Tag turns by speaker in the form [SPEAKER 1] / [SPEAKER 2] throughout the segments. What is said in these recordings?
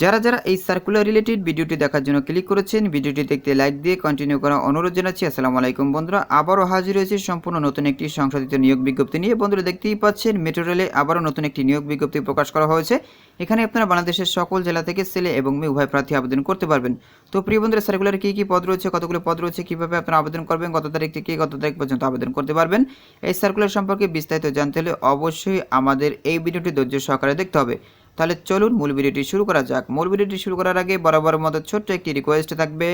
[SPEAKER 1] যারা যারা এই সার্কুলার রিলেটেড ভিডিওটি দেখার জন্য ক্লিক করেছেন ভিডিওটি দেখতে লাইক দিয়ে কন্টিনিউ করা অনুরোধ জানাচ্ছি আসসালামু আলাইকুম বন্ধুরা আবারও হাজির হয়েছে সম্পূর্ণ নতুন একটি সংশোধিত নিয়োগ বিজ্ঞপ্তি নিয়ে বন্ধুরা দেখতেই পাচ্ছেন মেট্রো রেলে আবারও নতুন একটি নিয়োগ বিজ্ঞপ্তি প্রকাশ করা হয়েছে এখানে আপনারা বাংলাদেশের সকল জেলা থেকে ছেলে এবং মেয়ে উভয় প্রার্থী আবেদন করতে পারবেন তো প্রিয় বন্ধুরা সার্কুলার কী কী পদ রয়েছে কতগুলো পদ রয়েছে কীভাবে আপনারা আবেদন করবেন গত তারিখ থেকে গত তারিখ পর্যন্ত আবেদন করতে পারবেন এই সার্কুলার সম্পর্কে বিস্তারিত জানতে হলে অবশ্যই আমাদের এই ভিডিওটি ধৈর্য সহকারে দেখতে হবে তাহলে চলুন মূল ভিডিওটি শুরু করা যাক মূল ভিডিওটি শুরু করার আগে বরাবর মতো ছোট্ট একটি রিকোয়েস্ট থাকবে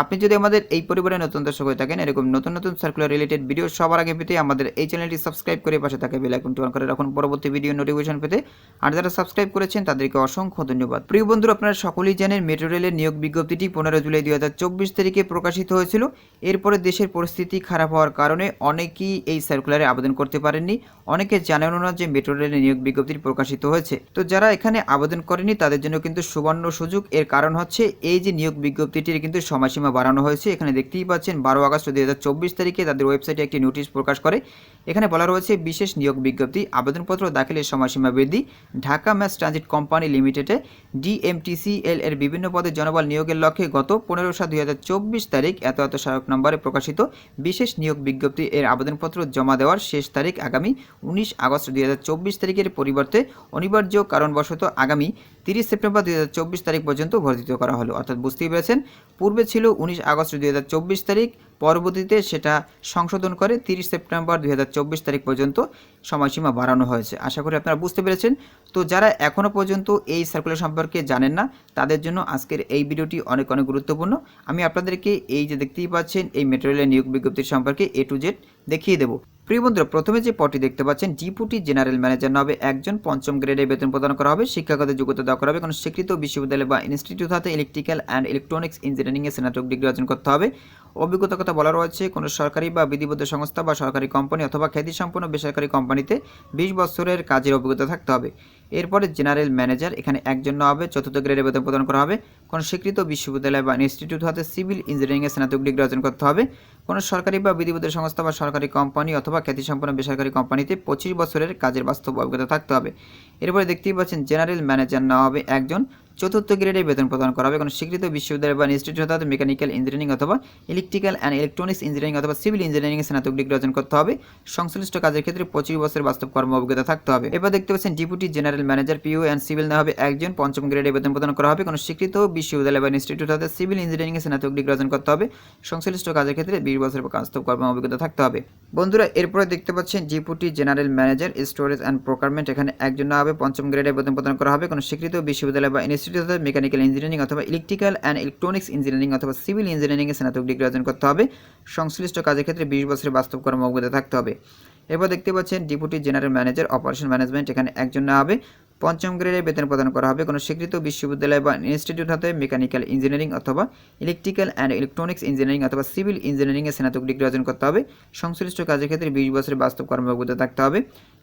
[SPEAKER 1] আপনি যদি আমাদের এই পরিবারে নতুন দর্শক হয়ে থাকেন এরকম নতুন নতুন সার্কুলার রিলেটেড ভিডিও সবার আগে পেতে আমাদের এই চ্যানেলটি সাবস্ক্রাইব করে পাশে থাকে বেলাইকনটি অন করে রাখুন পরবর্তী ভিডিও নোটিফিকেশন পেতে আর যারা সাবস্ক্রাইব করেছেন তাদেরকে অসংখ্য ধন্যবাদ প্রিয় বন্ধু আপনারা সকলেই জানেন মেট্রো রেলের নিয়োগ বিজ্ঞপ্তিটি পনেরো জুলাই দুই তারিখে প্রকাশিত হয়েছিল এরপরে দেশের পরিস্থিতি খারাপ হওয়ার কারণে অনেকেই এই সার্কুলারে আবেদন করতে পারেননি অনেকে জানেনও না যে মেট্রো রেলের নিয়োগ বিজ্ঞপ্তিটি প্রকাশিত হয়েছে তো যারা এখানে আবেদন করেনি তাদের জন্য কিন্তু সুবর্ণ সুযোগ এর কারণ হচ্ছে এই যে নিয়োগ বিজ্ঞপ্তিটির কিন্তু সময়সীমা সীমা বাড়ানো হয়েছে এখানে দেখতেই পাচ্ছেন বারো আগস্ট দুই তারিখে তাদের ওয়েবসাইটে একটি নোটিশ প্রকাশ করে এখানে বলা রয়েছে বিশেষ নিয়োগ বিজ্ঞপ্তি আবেদনপত্র দাখিলের সময়সীমা বৃদ্ধি ঢাকা ম্যাস ট্রানজিট কোম্পানি লিমিটেডে ডিএমটিসিএল এর বিভিন্ন পদে জনবল নিয়োগের লক্ষ্যে গত পনেরো সাত দুই তারিখ এত এত সহায়ক নম্বরে প্রকাশিত বিশেষ নিয়োগ বিজ্ঞপ্তি এর আবেদনপত্র জমা দেওয়ার শেষ তারিখ আগামী উনিশ আগস্ট দুই তারিখের পরিবর্তে অনিবার্য কারণবশত আগামী তিরিশ সেপ্টেম্বর দুই তারিখ পর্যন্ত ভর্তিত করা হলো অর্থাৎ বুঝতেই পেরেছেন পূর্বে ছিল উনিশ আগস্ট দুই তারিখ পরবর্তীতে সেটা সংশোধন করে তিরিশ সেপ্টেম্বর দুই তারিখ পর্যন্ত সময়সীমা বাড়ানো হয়েছে আশা করি আপনারা বুঝতে পেরেছেন তো যারা এখনও পর্যন্ত এই সার্কুলার সম্পর্কে জানেন না তাদের জন্য আজকের এই ভিডিওটি অনেক অনেক গুরুত্বপূর্ণ আমি আপনাদেরকে এই যে দেখতেই পাচ্ছেন এই মেটেরিয়ালের নিয়োগ বিজ্ঞপ্তির সম্পর্কে এ টু জেড দেখিয়ে দেবো প্রিয় বন্ধুরা প্রথমে যে পটি দেখতে পাচ্ছেন ডিপুটি জেনারেল ম্যানেজার হবে একজন পঞ্চম গ্রেডে বেতন প্রদান করা হবে শিক্ষাগত যোগ্যতা দেওয়া করা হবে কোনো স্বীকৃত বিশ্ববিদ্যালয় বা ইনস্টিটিউট হাতে ইলেকট্রিক্যাল অ্যান্ড ইলেকট্রনিক্স ইঞ্জিনিয়ারিংয়ে স্নাতক ডিগ্রি অর্জন করতে হবে অভিজ্ঞতার কথা বলা রয়েছে কোনো সরকারি বা বিধিবদ্ধ সংস্থা বা সরকারি কোম্পানি অথবা খ্যাতিসম্পন্ন বেসরকারি কোম্পানিতে বিশ বছরের কাজের অভিজ্ঞতা থাকতে হবে এরপরে জেনারেল ম্যানেজার এখানে একজন হবে চতুর্থ গ্রেডে বেতন প্রদান করা হবে কোনো স্বীকৃত বিশ্ববিদ্যালয় বা ইনস্টিটিউট হতে সিভিল ইঞ্জিনিয়ারিংয়ে স্নাতক ডিগ্রি অর্জন করতে হবে কোনো সরকারি বা বিধিবদ্ধ সংস্থা বা সরকারি কোম্পানি অথবা খ্যাতিসম্পন্ন বেসরকারি কোম্পানিতে পঁচিশ বছরের কাজের বাস্তব অভিজ্ঞতা থাকতে হবে এরপরে দেখতেই পাচ্ছেন জেনারেল ম্যানেজার নেওয়া হবে একজন চতুর্থ গ্রেডে বেতন প্রদান করা হবে কোনো স্বীকৃত বিশ্ববিদ্যালয় বা ইনস্টিটিউট হতে মেকানিক্যাল ইঞ্জিনিয়ারিং অথবা ইলেকট্রিক্যাল অ্যান্ড ইলেকট্রনিক্স ইঞ্জিনিয়ারিং অথবা সিভিল ইঞ্জিনিয়ারিং স্নাতক ডিগ্রি অর্জন করতে হবে সংশ্লিষ্ট কাজের ক্ষেত্রে পঁচিশ বছর বাস্তব কর্ম অভিজ্ঞতা থাকতে হবে এবার দেখতে পাচ্ছেন ডিপুটি জেনারেল ম্যানেজার পিও অ্যান্ড সিভিল না হবে একজন পঞ্চম গ্রেডে বেতন প্রদান করা হবে কোনো স্বীকৃত বিশ্ববিদ্যালয় বা ইনস্টিটিউট হতে সিভিল ইঞ্জিনিয়ারিং স্নাতক ডিগ্রি অর্জন করতে হবে সংশ্লিষ্ট কাজের ক্ষেত্রে বিশ বছর বাস্তব কর্ম অভিজ্ঞতা থাকতে হবে বন্ধুরা এরপরে দেখতে পাচ্ছেন deputy general manager storage and procurement এখানে একজন না হবে পঞ্চম গ্রেডে বেতন প্রদান করা হবে কোনো স্বীকৃত বিশ্ববিদ্যালয় বা ইনস্টিটিউট ইনস্টিটিউট অর্থাৎ মেকানিক্যাল ইঞ্জিনিয়ারিং অথবা ইলেকট্রিক্যাল অ্যান্ড ইলেকট্রনিক্স ইঞ্জিনিয়ারিং অথবা সিভিল ইঞ্জিনিয়ারিংয়ে স্নাতক ডিগ্রি অর্জন করতে হবে সংশ্লিষ্ট কাজের ক্ষেত্রে বিশ বছরের বাস্তব কর্মজ্ঞতা থাকতে হবে এরপর দেখতে পাচ্ছেন deputy general manager operation management এখানে একজন না হবে পঞ্চম গ্রেডে বেতন প্রদান করা হবে কোনো স্বীকৃত বিশ্ববিদ্যালয় বা ইনস্টিটিউট হতে মেকানিক্যাল ইঞ্জিনিয়ারিং অথবা ইলেকট্রিক্যাল অ্যান্ড ইলেকট্রনিক্স ইঞ্জিনিয়ারিং অথবা সিভিল ইঞ্জিনিয়ারিংয়ে স্নাতক ডিগ্রি অর্জন করতে হবে সংশ্লিষ্ট কাজের ক্ষেত্রে বিশ বছরের বাস্তব কর্মযোগ্যতা থাকতে হবে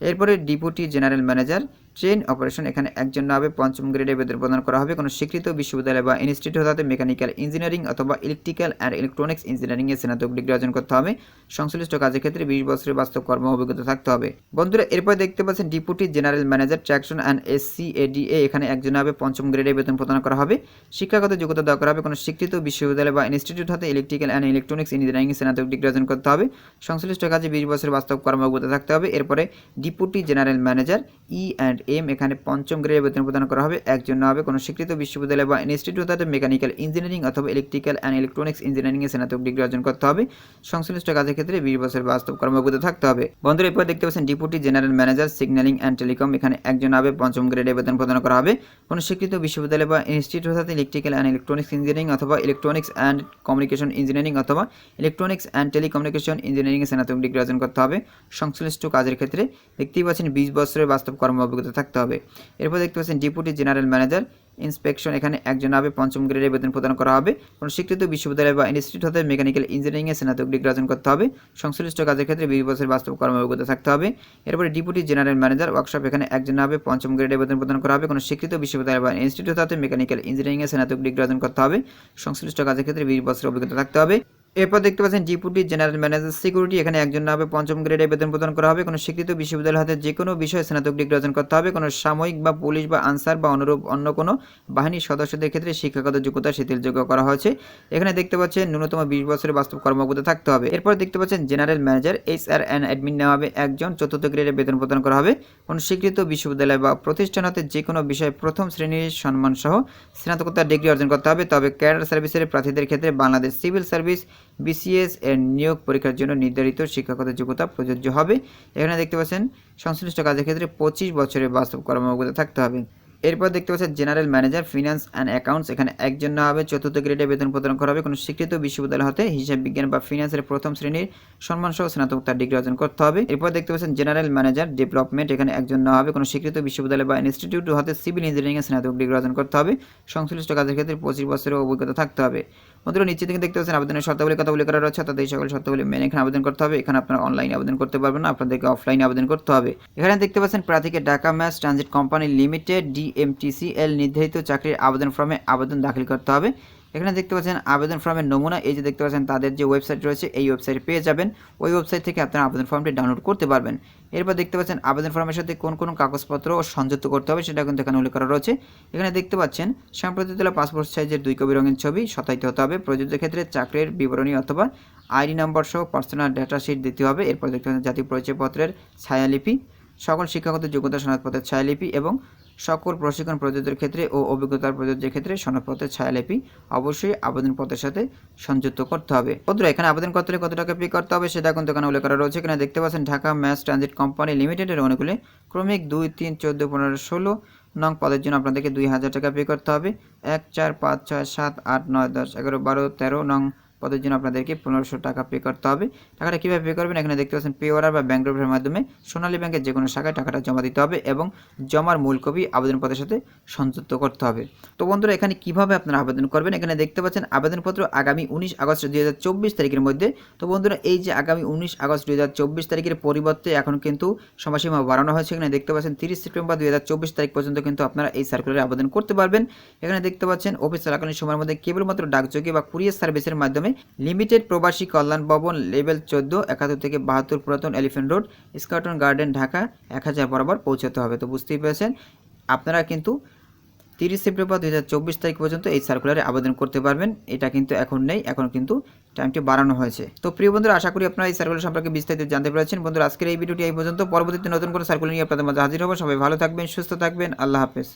[SPEAKER 1] এরপরে deputy general manager train operation এখানে একজন হবে পঞ্চম গ্রেডে বেতন প্রদান করা হবে কোনো স্বীকৃত বিশ্ববিদ্যালয় বা ইনস্টিটিউট হতে মেকানিক্যাল ইঞ্জিনিয়ারিং অথবা ইলেকট্রিক্যাল অ্যান্ড ইলেকট্রনিক্স ইঞ্জিনিয়ারিংয়ে স্নাতক ডিগ্রি অর্জন করতে হবে সংশ্লিষ্ট কাজের ক্ষেত্রে বিশ বছরের বাস্তব কর্ম অভিজ্ঞতা থাকতে হবে বন্ধুরা এরপর দেখতে পাচ্ছেন deputy general manager traction and S C A D A এখানে একজন হবে পঞ্চম গ্রেডে বেতন প্রদান করা হবে শিক্ষাগত যোগ্যতা দেওয়া করা হবে কোনো স্বীকৃত বিশ্ববিদ্যালয় বা ইনস্টিটিউট হতে ইলেকট্রিক্যাল অ্যান্ড ইলেকট্রনিক্স ইঞ্জিনিয়ারিংয়ে স্নাতক ডিগ্রি অর্জন করতে হবে সংশ্লিষ্ট কাজে বিশ বছরের বাস্তব কর্ম অভিজ্ঞতা থাকতে হবে এরপরে deputy general manager E and M এখানে পঞ্চম গ্রেডের বেতন প্রদান করা হবে একজন না হবে কোনো স্বীকৃত বিশ্ববিদ্যালয় বা ইনস্টিটিউট হতে মেকানিক্যাল ইঞ্জিনিয়ারিং অথবা ইলেকট্রিক্যাল অ্যান্ড ইলেকট্রনিক্স ইঞ্জিনিয়ারিংয়ে স্নাতক ডিগ্রি অর্জন করতে হবে সংশ্লিষ্ট কাজের ক্ষেত্রে বিশ বছর বাস্তব কর্মবিরত থাকতে হবে বন্ধুরা এরপর দেখতে পাচ্ছেন deputy general manager signalling and telecom এখানে একজন হবে পঞ্চম গ্রেডের বেতন প্রদান করা হবে কোনো স্বীকৃত বিশ্ববিদ্যালয় বা ইনস্টিটিউট হতে ইলেকট্রিক্যাল অ্যান্ড ইলেকট্রনিক্স ইঞ্জিনিয়ারিং অথবা ইলেকট্রনিক্স অ্যান্ড কমিউনিকেশন ইঞ্জিনিয়ারিং অথবা ইলেকট্রনিক্স অ্যান্ড টেলিকমিউনিকেশন ইঞ্জিনিয়ারিংয়ে স্নাতক ডিগ্রি অর্জন করতে হবে সংশ্লিষ্ট কাজের ক্ষেত্রে দেখতেই পাচ্ছেন বিশ বছরের বাস্তব কর্ম অভিজ্ঞতা থাকতে হবে এরপর দেখতে পাচ্ছেন ডিপুটি জেনারেল ম্যানেজার ইন্সপেকশন এখানে একজন হবে পঞ্চম গ্রেডে বেতন প্রদান করা হবে কোনো স্বীকৃত বিশ্ববিদ্যালয় বা ইনস্টিটিউট হতে মেকানিক্যাল ইঞ্জিনিয়ারিংয়ে স্নাতক ডিগ্রি অর্জন করতে হবে সংশ্লিষ্ট কাজের ক্ষেত্রে বিশ বছর বাস্তব অভিজ্ঞতা থাকতে হবে এরপরে ডিপুটি জেনারেল ম্যানেজার ওয়ার্কশপ এখানে একজন হবে পঞ্চম গ্রেডে বেতন প্রদান করা হবে কোনো স্বীকৃত বিশ্ববিদ্যালয় বা ইনস্টিটিউট হতে মেকানিক্যাল ইঞ্জিনিয়ারিংয়ে স্নাতক ডিগ্রি অর্জন করতে হবে সংশ্লিষ্ট কাজের ক্ষেত্রে বিশ বছর অভিজ্ঞতা থাকতে হবে এরপর দেখতে পাচ্ছেন ডিপুটি জেনারেল ম্যানেজার সিকিউরিটি এখানে একজন নামে পঞ্চম গ্রেডে বেতন প্রদান করা হবে কোনো স্বীকৃত বিশ্ববিদ্যালয় হাতে যে কোনো বিষয়ে স্নাতক ডিগ্রি অর্জন করতে হবে কোনো সাময়িক বা পুলিশ বা আনসার বা অনুরূপ অন্য কোনো বাহিনীর সদস্যদের ক্ষেত্রে শিক্ষাগত যোগ্যতা শিথিলযোগ্য করা হয়েছে এখানে দেখতে পাচ্ছেন ন্যূনতম বিশ বছরের বাস্তব কর্মগত থাকতে হবে এরপর দেখতে পাচ্ছেন general manager H R and admin নেওয়া হবে একজন চতুর্থ গ্রেডে বেতন প্রদান করা হবে কোনো স্বীকৃত বিশ্ববিদ্যালয় বা প্রতিষ্ঠান হাতে যে কোনো বিষয়ে প্রথম শ্রেণীর সম্মানসহ স্নাতকোত্তর ডিগ্রি অর্জন করতে হবে তবে ক্যাডার সার্ভিসের প্রার্থীদের ক্ষেত্রে বাংলাদেশ সিভিল সার্ভিস বিসিএস এর নিয়োগ পরীক্ষার জন্য নির্ধারিত শিক্ষাগত যোগ্যতা প্রযোজ্য হবে এখানে দেখতে পাচ্ছেন সংশ্লিষ্ট কাজের ক্ষেত্রে পঁচিশ বছরের বাস্তব কর্মযোগ্যতা থাকতে হবে এরপর দেখতে পাচ্ছেন general manager finance and accounts এখানে একজন না হবে চতুর্থ গ্রেডে বেতন প্রদান করা হবে কোনো স্বীকৃত বিশ্ববিদ্যালয় হতে হিসাব বিজ্ঞান বা ফিনান্সের প্রথম শ্রেণীর সম্মানসহ স্নাতকোত্তর ডিগ্রি অর্জন করতে হবে এরপর দেখতে পাচ্ছেন জেনারেল ম্যানেজার ডেভেলপমেন্ট এখানে একজন না হবে কোনো স্বীকৃত বিশ্ববিদ্যালয় বা ইনস্টিটিউট হতে সিভিল ইঞ্জিনিয়ারিংয়ের স্নাতক ডিগ্রি অর্জন করতে হবে সংশ্লিষ্ট কাজের ক্ষেত্রে পঁচিশ বছরের অভিজ্ঞতা থাকতে হবে বন্ধুরা নিচে থেকে দেখতে পাচ্ছেন আবেদনের শর্তাবলী কথাগুলি করা রয়েছে তাদের সকল শর্তাবলী মেনে এখানে আবেদন করতে হবে এখানে আপনারা অনলাইনে আবেদন করতে পারবেন না আপনাদেরকে অফলাইনে আবেদন করতে হবে এখানে দেখতে পাচ্ছেন প্রার্থীকে Dhaka mass transit company limited DMTCL নির্ধারিত চাকরির আবেদন ফর্মে আবেদন দাখিল করতে হবে এখানে দেখতে পাচ্ছেন আবেদন ফর্মের নমুনা এই যে দেখতে পাচ্ছেন তাদের যে ওয়েবসাইট রয়েছে এই ওয়েবসাইটে পেয়ে যাবেন ওই ওয়েবসাইট থেকে আপনারা আবেদন ফর্মটি ডাউনলোড করতে পারবেন এরপর দেখতে পাচ্ছেন আবেদন ফর্মের সাথে কোন কোন কাগজপত্র সংযুক্ত করতে হবে সেটা কিন্তু এখানে উল্লেখ করা রয়েছে এখানে দেখতে পাচ্ছেন সম্প্রতি তোলা পাসপোর্ট সাইজের দুই কবি রঙের ছবি শতায়িত হতে হবে প্রযুক্তির ক্ষেত্রে চাকরির বিবরণী অথবা আইডি নম্বর সহ পার্সোনাল ডেটা শিট দিতে হবে এরপর দেখতে পাচ্ছেন জাতীয় পরিচয়পত্রের ছায়ালিপি সকল শিক্ষাগত যোগ্যতা সনদপত্রের ছায়ালিপি এবং সকল প্রশিক্ষণ প্রযোজ্যের ক্ষেত্রে ও অভিজ্ঞতার প্রযোজ্যের ক্ষেত্রে সনদপত্রের ছায়ালিপি অবশ্যই আবেদনপত্রের সাথে সংযুক্ত করতে হবে বন্ধুরা এখানে আবেদন করতে হলে কত টাকা পে করতে হবে সেটা কিন্তু এখানে উল্লেখ করা রয়েছে এখানে দেখতে পাচ্ছেন ঢাকা ম্যাস ট্রানজিট কোম্পানি লিমিটেডের অনেকগুলি ক্রমিক দুই তিন চোদ্দো পনেরো ষোলো নং পদের জন্য আপনাদেরকে দুই হাজার টাকা পে করতে হবে এক চার পাঁচ ছয় সাত আট নয় দশ এগারো বারো তেরো নং পদের জন্য আপনাদেরকে পনেরোশো টাকা পে করতে হবে টাকাটা কীভাবে পে করবেন এখানে দেখতে পাচ্ছেন পে অর্ডার বা ব্যাঙ্ক ড্রাফটের মাধ্যমে সোনালী ব্যাংকের যে কোনো শাখায় টাকাটা জমা দিতে হবে এবং জমার মূল কপি আবেদনপত্রের সাথে সংযুক্ত করতে হবে তো বন্ধুরা এখানে কিভাবে আপনারা আবেদন করবেন এখানে দেখতে পাচ্ছেন আবেদনপত্র আগামী উনিশ আগস্ট দুই তারিখের মধ্যে তো বন্ধুরা এই যে আগামী উনিশ আগস্ট দুই তারিখের পরিবর্তে এখন কিন্তু সময়সীমা বাড়ানো হয়েছে এখানে দেখতে পাচ্ছেন তিরিশ সেপ্টেম্বর দুই তারিখ পর্যন্ত কিন্তু আপনারা এই সার্কুলারে আবেদন করতে পারবেন এখানে দেখতে পাচ্ছেন অফিস চলাকালীন সময়ের মধ্যে কেবলমাত্র ডাকযোগে বা কুরিয়ার সার্ভিসের মাধ্যমে লিমিটেড প্রবাসী কল্যাণ ভবন লেভেল চোদ্দো একাত্তর থেকে বাহাত্তর পুরাতন elephant road Eskaton garden Dhaka এক হাজার বরাবর পৌঁছাতে হবে তো বুঝতেই পেরেছেন আপনারা কিন্তু তিরিশ সেপ্টেম্বর দু তারিখ পর্যন্ত এই সার্কুলারে আবেদন করতে পারবেন এটা কিন্তু এখন নেই এখন কিন্তু টাইমটি বাড়ানো হয়েছে তো প্রিয় বন্ধুরা আশা করি আপনারা এই সার্কুলার সম্পর্কে বিস্তারিত জানতে পেরেছেন বন্ধুরা আজকের এই ভিডিওটি এই পর্যন্ত পরবর্তীতে নতুন কোনো সার্কুলার নিয়ে আপনাদের মাঝে হাজির হবো সবাই ভালো থাকবেন সুস্থ থাকবেন আল্লাহ হাফেজ